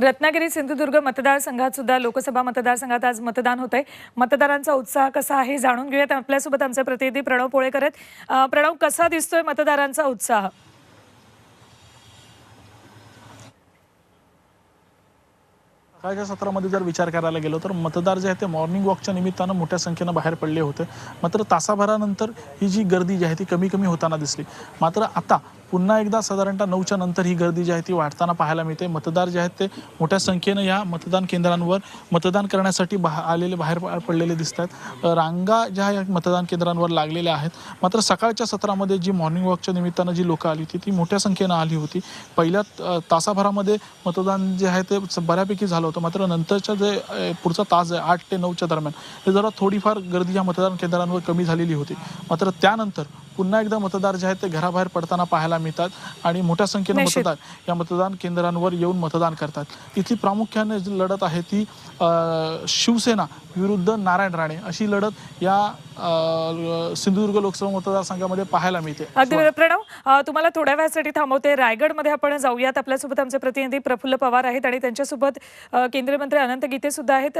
रत्नागिरी सिंधुदुर्ग मतदारसंघात सुद्धा लोकसभा मतदारसंघात आज मतदान होत आहे मतदारांचा उत्साह कसा आहे जाणून घेऊयात. आपल्यासोबत आमचे प्रतिनिधी प्रणव पोळेकर आहेत. प्रणव कसा दिसतोय मतदारांचा उत्साह? सकाळच्या सत्रामध्ये जर विचार करायला गेलो तर मतदार जे आहे ते मॉर्निंग वॉकच्या निमित्तानं मोठ्या संख्येनं बाहेर पडले होते. मात्र तासाभरानंतर ही जी गर्दी जी आहे ती कमी कमी होताना दिसली. मात्र आता पुन्हा एकदा साधारणतः नऊच्या नंतर ही गर्दी जी आहे ती वाढताना पाहायला मिळते. मतदार जे आहेत ते मोठ्या संख्येनं या मतदान केंद्रांवर मतदान करण्यासाठी बा आलेले बाहेर पडलेले दिसत आहेत रांगा ज्या या मतदान केंद्रांवर लागलेल्या आहेत. मात्र सकाळच्या सत्रामध्ये जी मॉर्निंग वॉकच्या निमित्तानं जी लोकं आली होती ती मोठ्या संख्येनं आली होती. पहिल्या तासाभरामध्ये मतदान जे आहे ते बऱ्यापैकी झालं होतं. मात्र नंतरच्या जे पुढचा तास आहे आठ ते नऊच्या दरम्यान ते जरा थोडीफार गर्दी या मतदान केंद्रांवर कमी झालेली होती. मात्र त्यानंतर पुन्हा एकदा मतदार जे आहेत ते घराबाहेर पडताना पाहायला मिळतात आणि मोठ्या संख्येनं. मतदार या मतदान केंद्रांवर येऊन मतदान करतात. इथली प्रामुख्याने जी लढत आहे ती शिवसेना विरुद्ध नारायण राणे अशी लढत या सिंधुदुर्ग लोकसभा मतदारसंघामध्ये पाहायला मिळते. प्रणव तुम्हाला थोड्या वेळासाठी थांबवते. रायगडमध्ये आपण जाऊयात. आपल्यासोबत आमचे प्रतिनिधी प्रफुल्ल पवार आहेत आणि त्यांच्यासोबत केंद्रीय मंत्री अनंत गीते सुद्धा आहेत.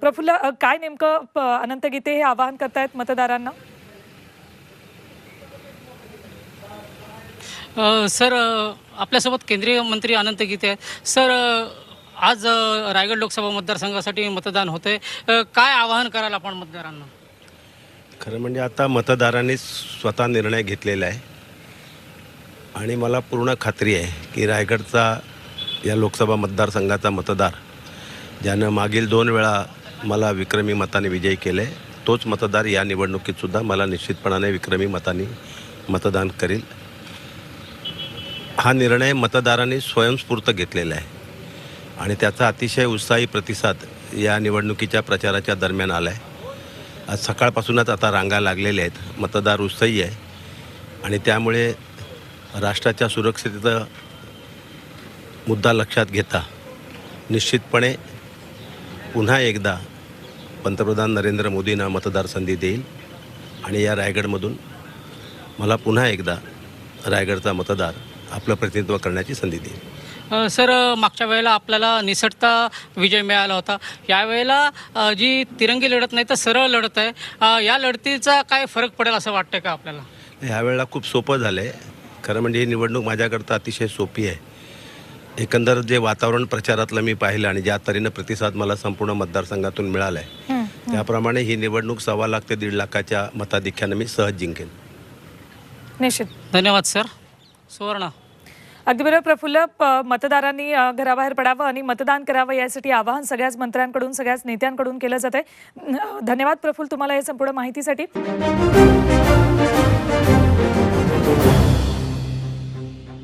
प्रफुल्ल काय नेमकं अनंत गीते हे आवाहन करतायत मतदारांना? सर आपल्यासोबत केंद्रीय मंत्री अनंत गीते आहेत. सर आज रायगड लोकसभा मतदारसंघासाठी मतदान होते काय आवाहन कराल आपण मतदारांना? खरं म्हणजे आता मतदारांनी स्वतः निर्णय घेतलेला आहे. आणि मला पूर्ण खात्री आहे की रायगडचा या लोकसभा मतदारसंघाचा मतदार ज्यानं मागील दोन वेळा मला विक्रमी मताने विजयी केले तोच मतदार या निवडणुकीतसुद्धा मला निश्चितपणाने विक्रमी मताने मतदान करील. हा निर्णय मतदारांनी स्वयंस्फूर्त घेतलेला आहे. आणि त्याचा अतिशय उत्साही प्रतिसाद या निवडणुकीच्या प्रचाराच्या दरम्यान आला आहे आज सकाळपासूनच आता रांगा लागलेल्या आहेत. मतदार उत्साही आहे. आणि त्यामुळे राष्ट्राच्या सुरक्षेचा मुद्दा लक्षात घेता निश्चितपणे पुन्हा एकदा पंतप्रधान नरेंद्र मोदींना मतदार संधी देईल. आणि या रायगडमधून मला पुन्हा एकदा रायगडचा मतदार आपलं प्रतिनिधित्व करण्याची संधी देईल. सर मागच्या वेळेला आपल्याला निसटता विजय मिळाला होता. यावेळेला जी तिरंगी लढत नाही तर सरळ लढत आहे. या लढतीचा काय फरक पडेल असं वाटतं का आपल्याला? ह्यावेळेला खूप सोपं झालं आहे खरं म्हणजे ही निवडणूक माझ्याकरता अतिशय सोपी आहे. एकंदर जे वातावरण प्रचारातलं मी पाहिलं आणि ज्या तऱ्हेनं प्रतिसाद मला संपूर्ण मतदारसंघातून मिळाला आहे त्याप्रमाणे ही निवडणूक सव्वा लाख ते दीड लाखाच्या मताधिक्यानं मी सहज जिंकेन. निश्चित. धन्यवाद सर. सुवर्ण. अगदी बरोबर प्रफुल्ल. मतदारांनी घराबाहेर पडावं आणि मतदान करावं यासाठी आवाहन सगळ्याच मंत्र्यांकडून सगळ्याच नेत्यांकडून केलं जात आहे धन्यवाद प्रफुल्ल तुम्हाला या संपूर्ण माहितीसाठी.